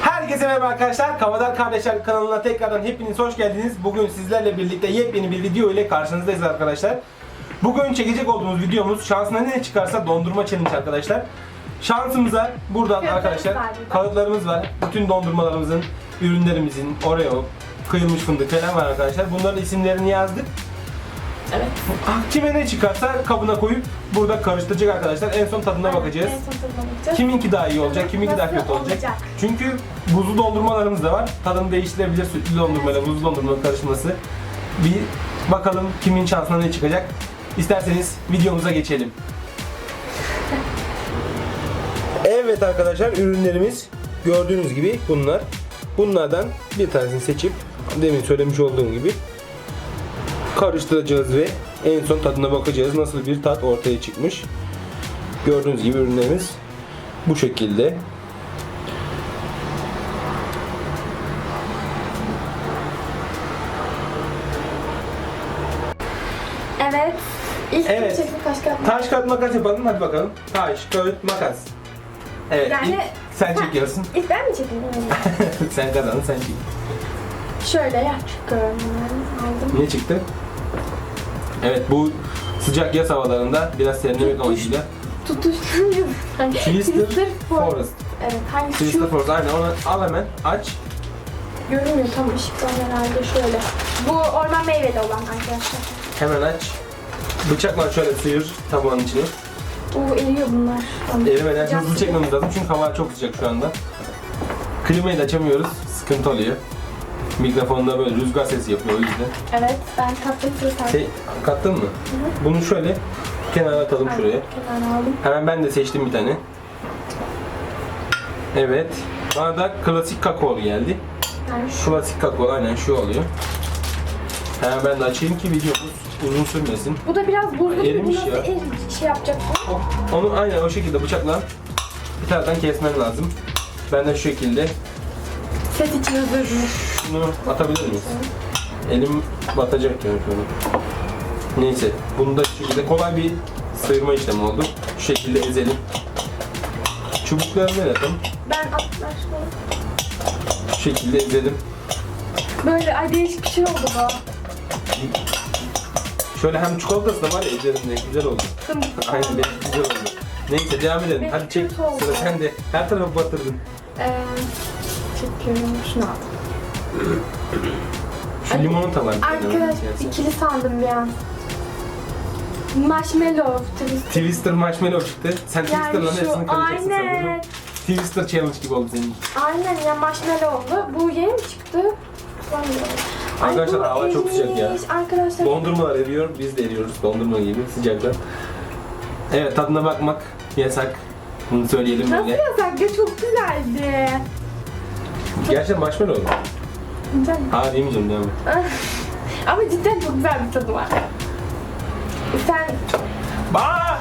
Herkese merhaba arkadaşlar. Kavadar Kardeşler kanalına tekrardan hepiniz hoş geldiniz. Bugün sizlerle birlikte yepyeni bir video ile karşınızdayız arkadaşlar. Bugün çekecek olduğumuz videomuz şansına ne çıkarsa dondurma challenge arkadaşlar. Şansımıza buradan Kağıtlarımız arkadaşlar var burada. kağıtlarımız var. Bütün dondurmalarımızın, ürünlerimizin, Oreo, kıyılmış fındık falan var arkadaşlar. Bunların isimlerini yazdık. Evet. Ah, Kime ne çıkarsa kabına koyup burada karıştıracak arkadaşlar. En son tadına bakacağız. En son tadına bakacağız. Kiminki daha iyi olacak, kiminki daha Nasıl kötü olacak. olacak? Çünkü buzlu dondurmalarımız da var. Tadını değiştirebilir sütlü dondurmayla buzlu dondurma karışması. Bir bakalım kimin şansına ne çıkacak. İsterseniz videomuza geçelim. Evet arkadaşlar ürünlerimiz gördüğünüz gibi bunlar. Bunlardan bir tanesini seçip demin söylemiş olduğum gibi karıştıracağız ve en son tadına bakacağız nasıl bir tat ortaya çıkmış. Gördüğünüz gibi ürünlerimiz bu şekilde. Evet. İlk Evet. çekip taş kağıt Taş kağıt makas yapalım hadi bakalım. Taş kağıt makas. Evet Yani- ilk sen çekiyorsun. İlk ben mi çekeyim? sen kazandın sen çek. Şöyle yapıyorum. Aldım. Ne çıktı? Evet bu sıcak yaz havalarında biraz serinlemek amacıyla. Tutuşturuyor. Twister Forest. Evet. Hangisi Twister şu? Forest aynen onu al hemen aç. Görünmüyor tam ışıktan herhalde şöyle. Bu orman meyveli olan arkadaşlar. Hemen aç. Bıçakla şöyle sıyır tabağın içine. Oo eriyor bunlar. Erimeden hızlı çekmemiz lazım çünkü hava çok sıcak şu anda. Klimayı da açamıyoruz. Sıkıntı oluyor. Mikrofonda böyle rüzgar sesi yapıyor o yüzden. Evet ben katlı kırık Şey, kattın mı? Bunu şöyle kenara atalım şuraya. Kenara aldım. Hemen ben de seçtim bir tane. Evet. Bana da klasik kakao geldi. Yani şu. Klasik kakao aynen şu oluyor. Hemen ben de açayım ki videomuz uzun sürmesin. Bu da biraz buzlu. Bu Erimiş nasıl ya. şey yapacak bu? O- Onu aynen o şekilde bıçakla bir taraftan kesmen lazım. Ben de şu şekilde Ses için dilerim. Şunu atabilir miyiz? Elim batacak yani şöyle. Neyse, bunu da şekilde kolay bir sıyırma işlemi oldu. Şu şekilde ezelim. Çubuklarını yapalım. Ben atlar. Şu şekilde ezelim. Böyle ay değişik bir şey oldu bu. Şöyle hem çikolatası da var ya üzerinde güzel oldu. Fındık Aynen benim güzel oldu. Neyse devam edelim. Benim Hadi çek. kötü oldu. Sıra sende. Her tarafı batırdın. Ee, çekiyorum şunu aldım. Şu Ay, limonata var. bir tane, onu Arkadaş ikili sandım bir an. Marshmallow twist. Twister marshmallow çıktı. Sen Twister'la hepsini şu karacaksın sanırım. aynen. Twister challenge gibi oldu senin. Aynen ya marshmallow'lu. Bu yeni mi çıktı? Sanmıyorum. Ay, Arkadaşlar, bu hava çok sıcak ya. erimiş. Arkadaşlar Dondurmalar eriyor, biz de eriyoruz dondurma gibi sıcaktan. Evet tadına bakmak yasak. Bunu söyleyelim nasıl böyle. yasak ya çok güzeldi. Gerçekten marshmallow mu? Güzel. Ha demeyeceğim devam et. Ama cidden çok güzel bir tadı var. Sen Baa!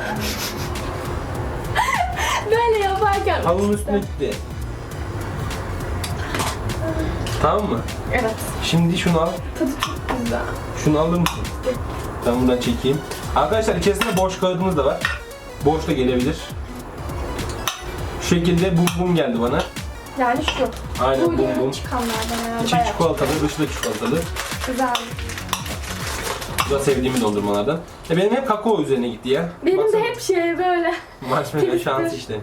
böyle yaparken... Halının üstüne gitti. Tamam mı? Evet. Şimdi şunu al. Tadı çok güzel. Şunu alır mısın? Ben buradan çekeyim. Arkadaşlar içerisinde boş kağıdımız da var. Boş da gelebilir. Şu şekilde bum bum geldi bana. Yani şu. Aynen Bu bum yeni bum. çıkanlardan yani. İçi bayağı çikolatalı, dışı da çikolatalı. Güzel. Bu da sevdiğim dondurmalardan. E benim hep kakao üzerine gitti ya. Benim Baksana. de hep şey böyle Marshmallow şans işte.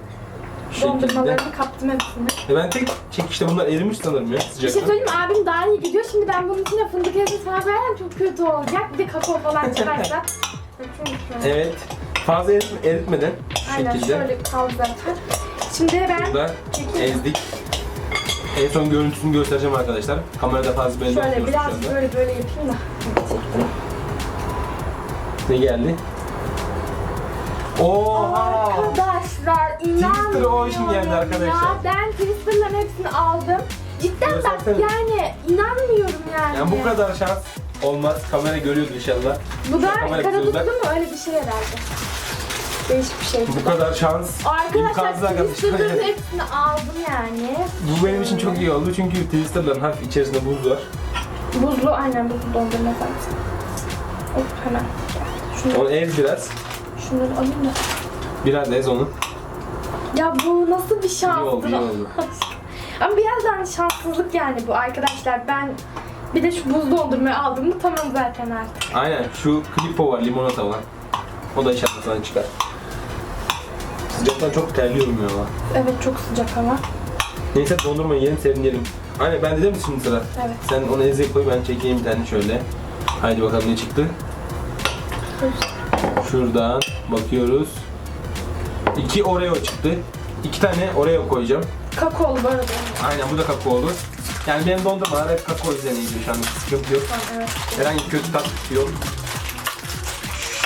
Şu şekilde. dondurmalarını kaptım hepsini. E ben tek çekişte bunlar erimiş sanırım ya Bir şey söyleyeyim mi? Abim daha iyi gidiyor. Şimdi ben bunun içine fındık ezmesi falan koyarsam çok kötü olacak. Bir de kakao falan çıkarsa. Evet. Fazla erit- eritmeden şu Aynen şekilde. şöyle kaldı zaten. Şimdi ben Burada ezdik. En son görüntüsünü göstereceğim arkadaşlar. Kamerada fazla belli şöyle olmuyor şu biraz anda. böyle böyle yapayım da. Çektim. Ne geldi? Oha! Arkadaşlar Twister Ocean inanmıyorum geldi arkadaşlar. Ya ben Twister'ların hepsini aldım. Cidden bak Göstersene. yani inanmıyorum yani. Yani bu kadar şans olmaz. Kamera görüyordu inşallah. Bu da Kamera karadutlu gözler. mu? Öyle bir şey herhalde. Değişik bir şey. Bu kadar şans. Arkadaşlar arkadaşlar. Twister'ların hepsini aldım yani. Bu benim için çok iyi oldu çünkü Twister'ların hafif içerisinde buz var. Buzlu aynen buzlu dondurma zaten. Hop hemen. Onu ez biraz. şunları alayım da. Biraz ez onu. Ya bu nasıl bir? İyi oldu, iyi oldu. Ama biraz da hani şanssızlık yani bu arkadaşlar. Ben bir de şu buz dondurmayı aldım mı tamam zaten artık. Aynen şu klipo var, limonata var. O da sana çıkar. Sıcaktan çok terliyorum ya. Evet çok sıcak ama. Neyse dondurma yiyelim serinleyelim. Aynen ben dedim mi şimdi sıra? Evet. Sen onu ezeye koy ben çekeyim bir tane şöyle. Haydi bakalım ne çıktı. Şuradan bakıyoruz. İki Oreo çıktı. İki tane Oreo koyacağım. Kakaolu bu arada. Aynen bu da kakaolu. Yani benim dondurmalar hep kakao üzerine gidiyor şu an sıkıntı yok. Evet. Herhangi kötü tat yok.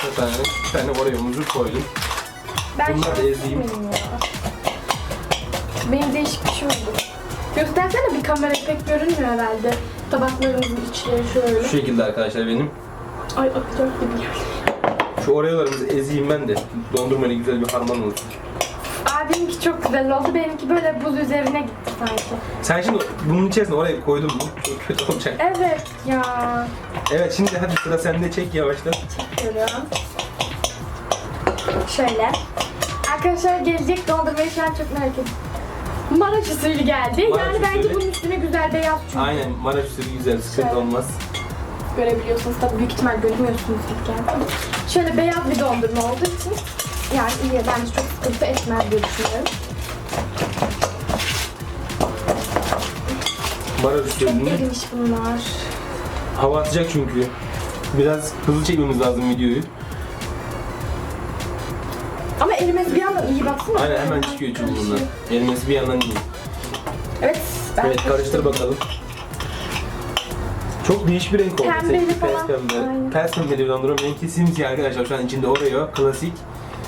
Bir tane, bir tane Oreo'muzu koydum. Ben ezeyim. ya. Benim değişik bir şey oldu. Göstersene bir kamera pek görünmüyor herhalde. Tabaklarımızın içleri şöyle. Şu şekilde arkadaşlar benim. Ay akacak gibi geldi. Şu Oreo'larımızı ezeyim ben de. Dondurmayla güzel bir harman olsun. Abiminki çok güzel oldu. Benimki böyle buz üzerine gitti sanki. Sen şimdi bunun içerisine oraya koydun mu? Çok kötü olacak. Evet ya. Evet şimdi hadi sıra sende çek yavaştan. Çekiyorum. Şöyle. Arkadaşlar gelecek dondurmayı şu an çok merak ediyorum. Maraş usulü geldi. Maraş yani bence usulü. bunun üstüne güzel beyaz çünkü. Aynen Maraş usulü güzel sıkıntı Şöyle. olmaz. Görebiliyorsunuz tabii büyük ihtimal görmüyorsunuz ilk. Şöyle beyaz bir dondurma olduğu için yani iyi bence çok sıkıntı etmez diye düşünüyorum. Maraş Çok usulünü erimiş bunlar. hava atacak çünkü. Biraz hızlı çekmemiz lazım videoyu. Ama erimesi bir yandan iyi baksana. Aynen hemen çıkıyor çünkü bunlar. Erimesi bir yandan iyi. Evet. ben Evet karıştır bakalım. Çok değişik bir renk oldu. Pembeli Seninki falan. Pes pembe. Aynen. Pes pembe bir dondurma. Benimki simsiyah arkadaşlar. Şu an içinde Oreo, klasik.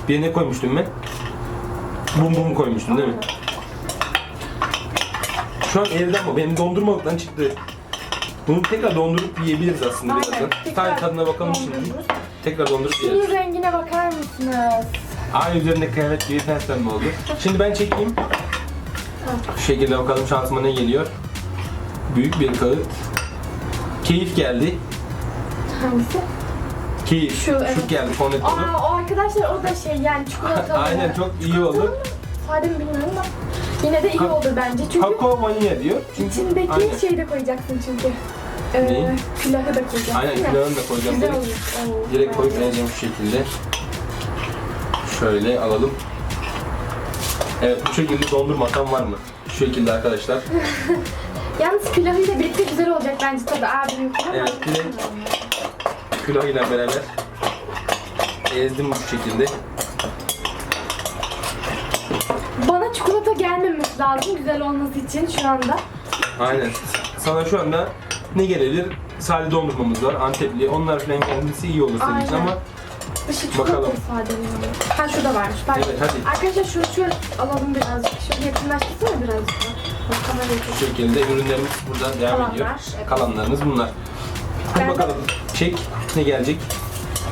Bir ne koymuştum ben? Bum bum koymuştum değil mi? Şu an evden bu. Benim dondurmalıktan çıktı. Bunu tekrar dondurup yiyebiliriz aslında Aynen. birazdan. Tekrar Sadece tadına bakalım şimdi. dondururuz. Tekrar dondurup yeriz. Şunun rengine bakar mısınız? Aynı üzerinde kıyafet gibi pes pembe oldu. Şimdi ben çekeyim. Şu şekilde bakalım şansıma ne geliyor. Büyük bir kağıt. Keyif geldi. Hangisi? Keyif. Şu, evet. geldi Cornetto'lu. Aa o arkadaşlar o da şey yani çikolatalı. Aynen çok iyi oldu. Sade mi bilmiyorum ama yine de iyi Ka- olur bence çünkü Kakao vanilya diyor. Çünkü içindeki aynen. şeyi de koyacaksın çünkü. Ee, Neyi? Külahı da koyacaksın. Aynen değil mi? külahını da koyacağım Güzel direkt. olur. Oo, Direkt koyup vereceğim şu şekilde. Şöyle alalım. Evet bu şekilde dondurmatam var mı? Şu şekilde arkadaşlar. Yalnız külahıyla birlikte güzel olacak bence tadı abimin külahı. Evet, direkt. Külah ile beraber ezdim bu şekilde. Bana çikolata gelmemesi lazım güzel olması için şu anda. Aynen. Sana şu anda ne gelebilir? Sade dondurmamız var, Antepli. Onlar falan gelmesi iyi olur senin için Aynen. ama Çikolata Bakalım. sade mi? Ha şurada varmış. Pardon. Evet, hadi. Arkadaşlar şunu şöyle alalım birazcık. Şöyle yakınlaştırsana birazcık. Bak kamerayı çok- şu şekilde ürünlerimiz buradan devam Kalanlar, ediyor. evet. Kalanlarımız bunlar. Hadi Ben bakalım. Çek. Ne gelecek?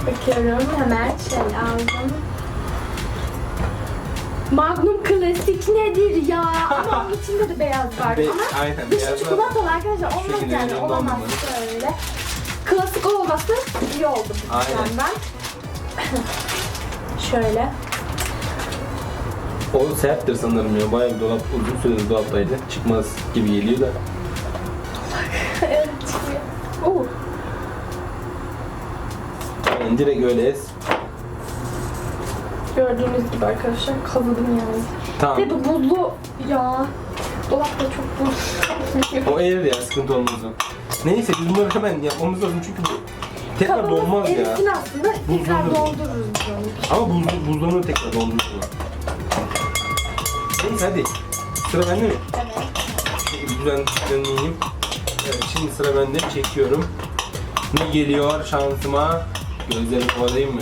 Bakıyorum hemen şöyle aldım. Magnum klasik nedir ya? Ama onun içinde de beyaz var. Be- Ama aynen, dışı beyaz var. çikolatalı arkadaşlar. Olmaz şekilde yani olamaz olmamalı. böyle. Klasik olması iyi oldu bu Aynen. yüzden. şöyle. O serttir sanırım ya. Bayağı bir dolap, uzun süredir dolaptaydı. Çıkmaz gibi geliyor da. evet çıkıyor. Oo. Yani direkt öyle ez. Gördüğünüz gibi arkadaşlar kazıdım yani. Tamam. Ve bu buzlu ya. Dolapta çok buz. O erir ya sıkıntı olmaz o. Neyse biz bunları hemen yapmamız lazım çünkü bu tekrar Kabımız donmaz ya. erisin aslında. Tekrar onu. Ama buz, buzlanır tekrar dondurursun. Neyse hadi. Sıra bende mi? Evet. Güzel düzenleyeyim. Evet şimdi sıra bende. Çekiyorum. Ne geliyor şansıma? Gözlerimi koyayım mı?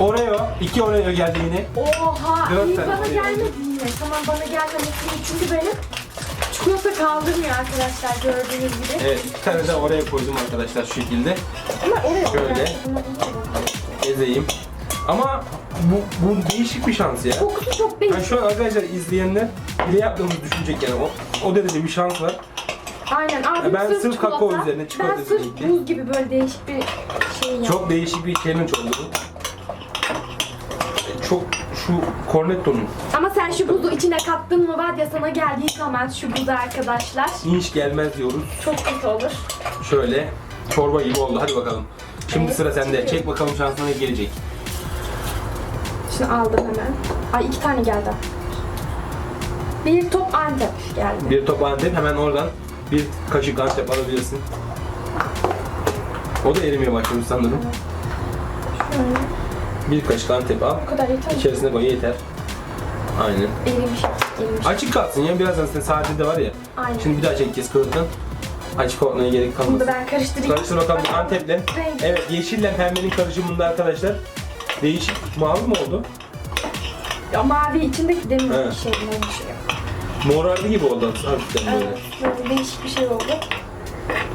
Oreo. iki Oreo geldi yine. Oha! Dört iyi tane bana gelmedi yine. Tamam bana gelmemesi iyi. Çünkü benim çikolata kaldırmıyor arkadaşlar gördüğünüz gibi. Evet iki tane de oraya koydum arkadaşlar şu şekilde. Ama oraya Şöyle. yani. Ezeyim. Ama bu, bu değişik bir şans ya. Kokusu çok Yani değişik. şu an arkadaşlar izleyenler bile yaptığımızı düşünecek yani. O, o derece bir şans var. Aynen abi ben sırf kakao üzerine çikolata Ben sırf üzerine buz gibi böyle değişik bir şey yaptım. Çok değişik bir challenge oldu bu. Şu Cornetto'nun Ama sen şu buzu içine kattın mı var ya sana geldiği zaman şu buzu arkadaşlar. inş gelmez diyoruz. Çok kötü olur. Şöyle çorba gibi oldu. Hadi bakalım. Şimdi Evet, sıra sende. Çek bakalım şansına ne gelecek. Şunu aldım hemen. Ay iki tane geldi. Bir top antep geldi. Bir top antep hemen oradan bir kaşık antep alabilirsin. O da erimeye başlamış sanırım. Şöyle. Bir kaşık antep al. Bu kadar yeter. İçerisine koy yeter. Aynen. Erimiş. Erimiş. Açık kalsın ya birazdan sen sade de var ya. Aynen. Şimdi bir daha çekeceğiz kağıttan. Açık olmaya gerek Bunu da ben karıştırayım. Karıştır bakalım Antep'le. Renk. Evet yeşille pembenin karışımında arkadaşlar. Değişik mavi mi oldu? Ya mavi içindeki demir Evet. bir şey şey yok. Morardı gibi oldu hafiften böyle. Evet. Böyle değişik bir şey oldu.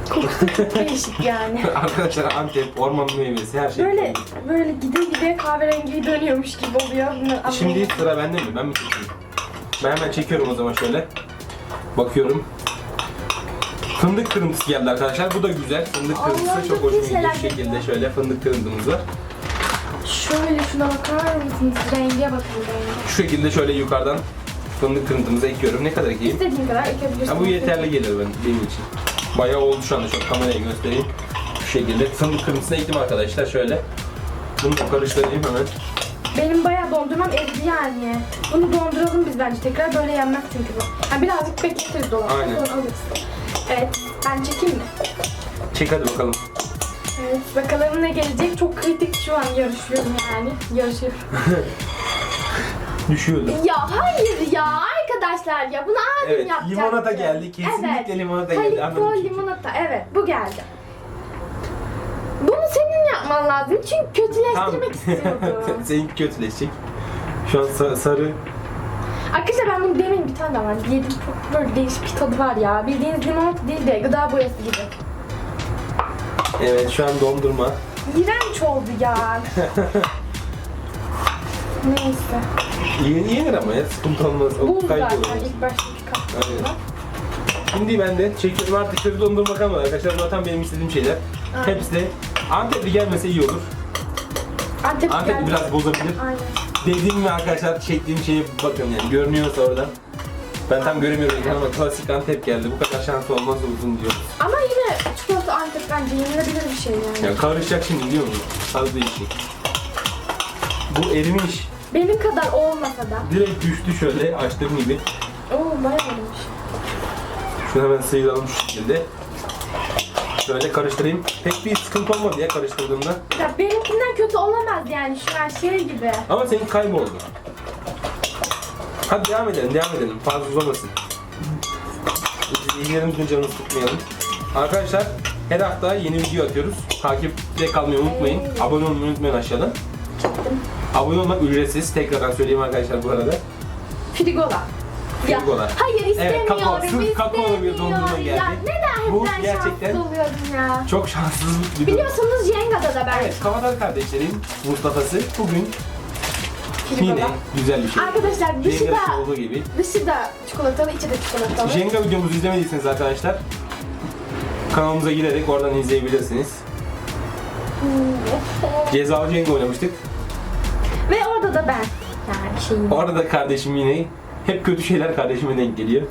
Çok değişik yani. Arkadaşlar Antep orman meyvesi her şey. Böyle böyle gide gide kahverengi dönüyormuş gibi oluyor. Bunu Şimdi sıra bende mi? Ben mi çekeyim? Ben hemen çekiyorum o zaman şöyle. Bakıyorum. Fındık kırıntısı geldi arkadaşlar. Bu da güzel. Fındık kırıntısı çok çok hoşuma gidiyor. Bu şekilde şöyle fındık kırıntımız var. Şöyle şuna bakar mısınız? Renge bakın renge. Şu şekilde şöyle yukarıdan fındık kırıntımızı ekliyorum. Ne kadar ekeyim? İstediğin kadar ekebilirsin. Ha, bu yeterli gelir ben, benim için. Bayağı oldu şu anda. Şöyle kameraya göstereyim. Şu şekilde fındık kırıntısını ektim arkadaşlar. Şöyle. Bunu karıştırayım hemen. Benim bayağı dondurmam eridi yani. Bunu donduralım biz bence tekrar. Böyle yenmez çünkü bu. Ha, birazcık bekletiriz dolapta. Aynen. Sonra alırız. Evet. Ben çekeyim mi? Çek hadi bakalım. Evet. Bakalım ne gelecek. Çok kritik şu an yarışıyorum yani. Yarışıyorum. Düşüyordu. Ya hayır ya arkadaşlar ya bunu abim Evet, yapacaktı. limonata geldi. Kesinlikle evet. limonata geldi. Çünkü. limonata evet bu geldi. Bunu senin yapman lazım çünkü kötüleştirmek istiyordum. Senin kötüleşecek. Şu an sa- sarı. Arkadaşlar ben bunu demin bir tane daha var. Yedim çok böyle değişik bir tadı var ya. Bildiğiniz limonata değil de gıda boyası gibi. Evet şu an dondurma. İğrenç oldu ya. Neyse. Yeni yenir ama ya sıkıntı olmaz. O Bu kaybolur. zaten ilk baştaki kapta. Şimdi ben de çekiyorum artık kötü dondurma kalmadı arkadaşlar. Zaten benim istediğim şeyler. Aynen. Hepsi de Antepli gelmese iyi olur. Antep Antep geldi. biraz bozabilir. Aynen. Dediğim mi arkadaşlar çektiğim şeye bakın yani görünüyorsa oradan. Ben tam göremiyorum ama klasik Antep geldi. Bu kadar şans olmaz uzun diyor. Ama yine çikolata Antep bence yenilebilir bir şey yani. Ya karışacak şimdi biliyor musun? Tadı değişik. Bu erimiş. Benim kadar olmasa da. Direkt düştü şöyle açtığım gibi. Oo bayağı iyiymiş. Şunu hemen sıyıralım şu şekilde. Şöyle karıştırayım. Pek bir sıkıntı olmadı ya karıştırdığımda. Ya benimkinden kötü olamaz yani şu an şey gibi. Ama senin kayboldu. Hadi devam edelim, devam edelim. Fazla uzamasın. İzleyicilerimizin canını tutmayalım. Arkadaşlar her hafta yeni video atıyoruz. Takipte kalmayı unutmayın. Abone olmayı unutmayın aşağıdan. Çıktım. Abone olmak ücretsiz. Tekrardan söyleyeyim arkadaşlar bu arada. Frigola. Ya, Frigola. hayır istemiyorum. Evet, kakao, sırf kakaolu bir dondurma geldi. Ya neden hep Bu ben gerçekten- oluyorum ya. Çok şanssız bir durum. Biliyorsunuz Jenga'da da ben Evet, Kavadar kardeşlerin Mustafa'sı bugün Frigola. yine güzel bir şey. Arkadaşlar dışı da, olduğu gibi. dışı da çikolatalı, içi de çikolatalı. Jenga videomuzu izlemediyseniz arkadaşlar kanalımıza girerek oradan izleyebilirsiniz. Cezalı Jenga oynamıştık. Ve orada da ben. Yani şeyim. Orada da kardeşim yine hep kötü şeyler kardeşime denk geliyor.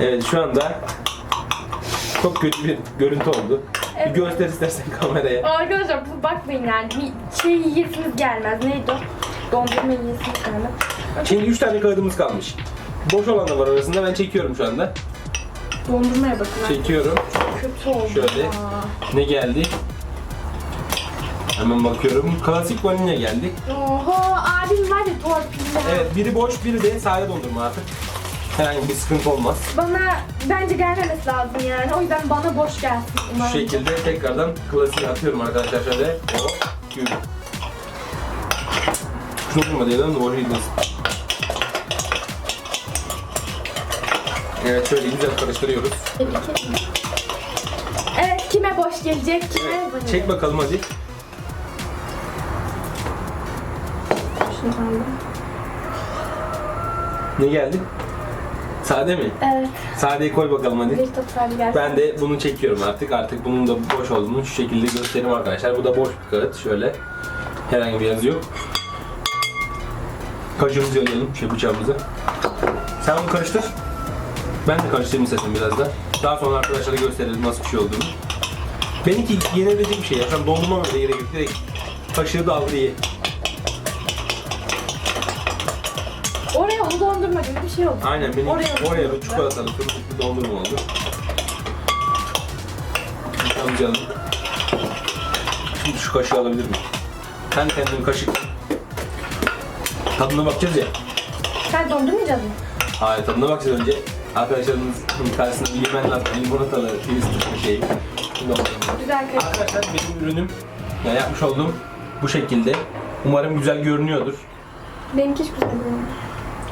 Evet şu anda çok kötü bir görüntü oldu. Evet. Bir göster istersen kameraya. Arkadaşlar bu bakmayın yani bir şey yiyesiniz gelmez. Neydi o? Dondurma yiyesiniz gelmez. Şimdi 3 tane kağıdımız kalmış. Boş olan da var arasında ben çekiyorum şu anda. Dondurmaya bakın. Çekiyorum. Kötü oldu Şöyle. ya. Ne geldi? Hemen bakıyorum. Klasik vanilya geldi. Oho abim var ya torpille. Evet biri boş biri de sade dondurma artık. Herhangi bir sıkıntı olmaz. Bana bence gelmemesi lazım yani. O yüzden bana boş gelsin. Şu umarım. şekilde tekrardan klasiği atıyorum arkadaşlar şöyle. O yürü. Şunu durma diye lan doğru gidiyorsun. Evet şöyle güzel karıştırıyoruz. Evet kime boş gelecek? Kime Evet, çek bakalım hadi. Aldım. Ne geldi? Sade mi? Evet. Sadeyi koy bakalım hadi. Bir total gelsin. Ben de bunu çekiyorum artık. Artık bunun da boş olduğunu şu şekilde göstereyim arkadaşlar. Bu da boş bir kağıt. Şöyle. Herhangi bir yazı yok. Kaşığımızı alalım, şey bıçağımızı. Sen onu karıştır. Ben de karıştırayım istedim biraz da. Daha sonra arkadaşlara gösterelim nasıl bir şey olduğunu. Benimki yenebilecek bir şey ya. An dondurma bile gerek yok. Direkt kaşığı da al diye. Dondurma gibi bir şey oldu. Aynen benim Oraya oraya, bir çikolatalı fındıklı dondurma oldu. Tamam canım. Şimdi şu kaşığı alabilir miyim? Sen kendin kaşık. Tadına bakacağız ya. Sen dondurmayacak mısın? Hayır tadına bakacağız önce. Arkadaşlarımızın karşısında bir yemen lazım. Limonatalı, bir şey. Güzel karıştır. Arkadaşlar benim ürünüm, ya yapmış olduğum bu şekilde. Umarım güzel görünüyordur. Benimki hiç güzel değil.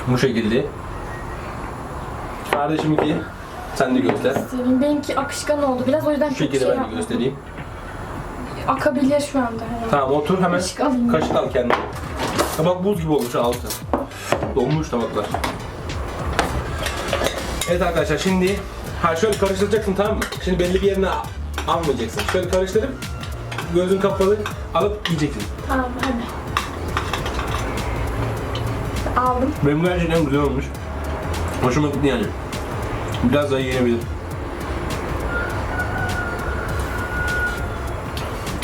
Bu şekilde. Kardeşiminki sen de göster. Seveyim. Benimki akışkan oldu. Biraz o yüzden Bu çok şey şekilde ben de yapmadım. göstereyim. Akabilir şu anda. herhalde. Tamam otur hemen Kaşık alayım. kaşık al kendine. Tabak buz gibi olmuş altı. Donmuş tabaklar. Evet arkadaşlar şimdi ha şöyle karıştıracaksın tamam mı? Şimdi belli bir yerine almayacaksın. Şöyle karıştırıp gözün kapalı alıp yiyeceksin. Tamam hadi. Aldım. Benim gerçekten güzel olmuş. Hoşuma gitti yani. Biraz daha yiyebilir.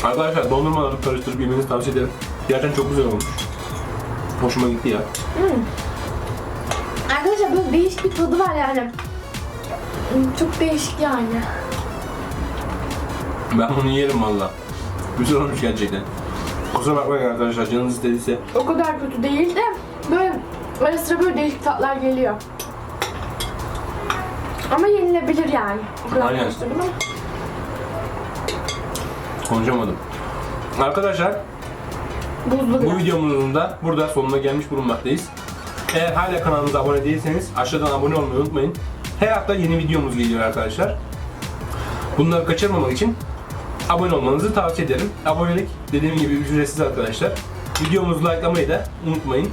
Arkadaşlar dondurmaları karıştırıp yemenizi tavsiye ederim. Gerçekten çok güzel olmuş. Hoşuma gitti ya. Arkadaşlar böyle değişik bir tadı var yani. Hmm, Çok değişik yani. Ben bunu yerim valla. Güzel olmuş gerçekten. Kusura bakmayın arkadaşlar canınız istediyse. O kadar kötü değil de ara sıra böyle değişik tatlar geliyor. Ama yenilebilir yani. O kadar Aynen. ama. Konuşamadım. Arkadaşlar Buzlu bu biraz. videomuzun da burada sonuna gelmiş bulunmaktayız. Eğer hala kanalımıza abone değilseniz aşağıdan abone olmayı unutmayın. Her hafta yeni videomuz geliyor arkadaşlar. Bunları kaçırmamak için abone olmanızı tavsiye ederim. Abonelik dediğim gibi ücretsiz arkadaşlar. Videomuzu likelamayı da unutmayın.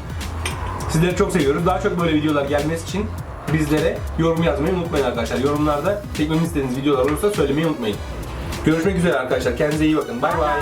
Sizleri çok seviyoruz. Daha çok böyle videolar gelmesi için bizlere yorum yazmayı unutmayın arkadaşlar. Yorumlarda çekmemi istediğiniz videolar olursa söylemeyi unutmayın. Görüşmek üzere arkadaşlar. Kendinize iyi bakın. Bay bay.